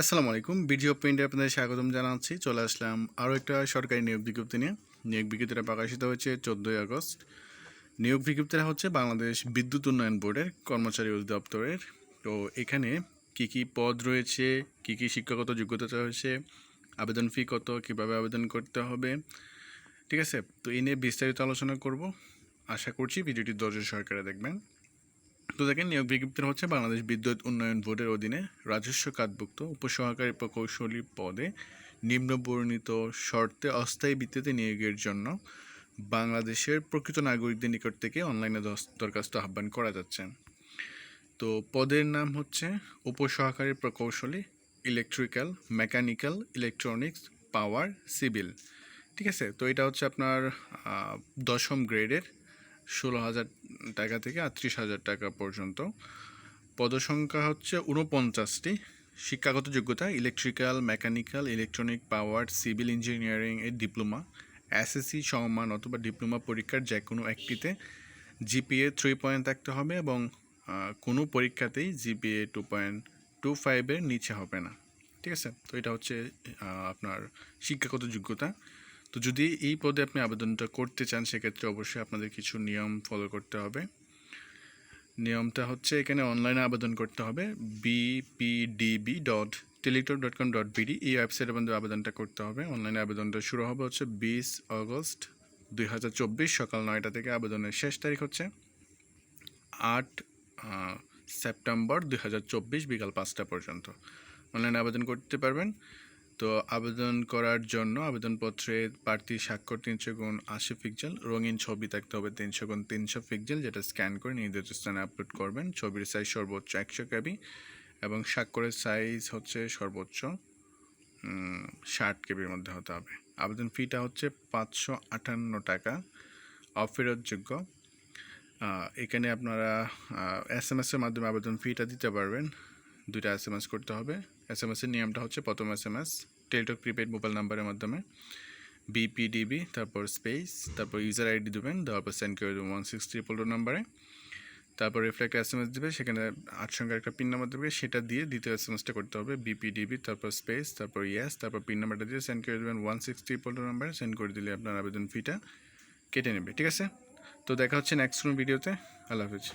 আসসালামু আলাইকুম ভিডিও প্রিন্টে আপনাদের স্বাগতম জানাচ্ছি। চলে আসলাম আরও একটা সরকারি নিয়োগ বিজ্ঞপ্তি নিয়ে। নিয়োগ বিজ্ঞপ্তিটা প্রকাশিত হয়েছে চোদ্দোই আগস্ট। নিয়োগ বিজ্ঞপ্তিটা হচ্ছে বাংলাদেশ বিদ্যুৎ উন্নয়ন বোর্ডের কর্মচারী অধিদপ্তরের। তো এখানে কি কি পদ রয়েছে, কি কি শিক্ষাগত যোগ্যতা রয়েছে, আবেদন ফি কত, কীভাবে আবেদন করতে হবে, ঠিক আছে? তো এই নিয়ে বিস্তারিত আলোচনা করব। আশা করছি ভিডিওটি ধৈর্য সরকারে দেখবেন। তো দেখেন নিয়োগ বিজ্ঞপ্তি হচ্ছে, বাংলাদেশ বিদ্যুৎ উন্নয়ন বোর্ডের অধীনে রাজস্ব খাতভুক্ত উপসহকারী প্রকৌশলী পদে নিম্নবর্ণিত শর্তে অস্থায়ী ভিত্তিতে নিয়োগের জন্য বাংলাদেশের প্রকৃত নাগরিকদের নিকট থেকে অনলাইনে দরখাস্ত আহ্বান করা যাচ্ছে। তো পদের নাম হচ্ছে উপসহকারী প্রকৌশলী, electrical, mechanical, electronics, power, civil. ঠিক আছে? তো এটা হচ্ছে আপনার দশম গ্রেডের ষোলো হাজার টাকা থেকে আটত্রিশ হাজার টাকা পর্যন্ত। পদসংখ্যা হচ্ছে উনপঞ্চাশটি শিক্ষাগত যোগ্যতা electrical mechanical electronic power civil engineering এর ডিপ্লোমা এসএসসি সম্মান অথবা ডিপ্লোমা পরীক্ষার যে কোনো একটিতে জিপিএ থ্রি পয়েন্ট থাকতে হবে এবং কোনো পরীক্ষাতেই জিপিএ টু পয়েন্ট টু ফাইভের নিচে হবে না। ঠিক আছে? তো এটা হচ্ছে আপনার শিক্ষাগত যোগ্যতা। তো যদি এই পদে আপনি আবেদনটা করতে চান, সেক্ষেত্রে অবশ্যই আপনাদের কিছু নিয়ম ফলো করতে হবে। নিয়মটা হচ্ছে এখানে অনলাইনে আবেদন করতে হবে BPDB dot Teletalk dot com dot BD এই ওয়েবসাইটের মধ্যে আবেদনটা করতে হবে। অনলাইনে আবেদনটা শুরু হবে হচ্ছে বিশ আগস্ট দুই সকাল নয়টা থেকে আবেদনের শেষ তারিখ হচ্ছে আট সেপ্টেম্বর দুই হাজার চব্বিশ বিকাল পাঁচটা পর্যন্ত। অনলাইনে আবেদন করতে পারবেন। তো আবেদন করার জন্য আবেদনপত্রে প্রার্থী স্বাক্ষর তিনশো গুণ আশি পিক্সেল, রঙিন ছবি থাকতে হবে তিনশো গুণ তিনশো পিক্সেল, যেটা স্ক্যান করে নির্দিষ্ট স্থানে আপলোড করবেন। ছবির সাইজ সর্বোচ্চ একশো কেবি এবং স্বাক্ষরের সাইজ হচ্ছে সর্বোচ্চ ষাট কেবির মধ্যে হতে হবে। আবেদন ফিটা হচ্ছে পাঁচশো আটান্ন টাকা, অফেরতযোগ্য। এখানে আপনারা এস এম এসের মাধ্যমে আবেদন ফিটা দিতে পারবেন। দুইটা এস এম এস করতে হবে। এস এম এসের নিয়মটা হচ্ছে প্রথম S M S Teletalk prepaid mobile নাম্বারের মাধ্যমে। বিপিডিবি তারপর স্পেস তারপর ইউজার আইডি দেবেন, দেওয়ার পর সেন্ড করে দেবেন ওয়ান সিক্স ট্রিপল টু নাম্বারে তারপর রিফ্লেক্ট এস এম এস দেবে, সেখানে আট সংখ্যার একটা পিন নাম্বার দেবে সেটা দিয়ে দ্বিতীয় এস এম এসটা করতে হবে। বিপিডিবি তারপর স্পেস তারপর ইয়াস তারপর পিন নাম্বারটা দিয়ে সেন্ড করে দেবেন ওয়ান সিক্স ট্রিপল টু নাম্বারে সেন্ড করে দিলে আপনার আবেদন ফিটা কেটে নেবে, ঠিক আছে? তো দেখা হচ্ছে নেক্সট কোনো ভিডিওতে আল্লাহ হাফিজ।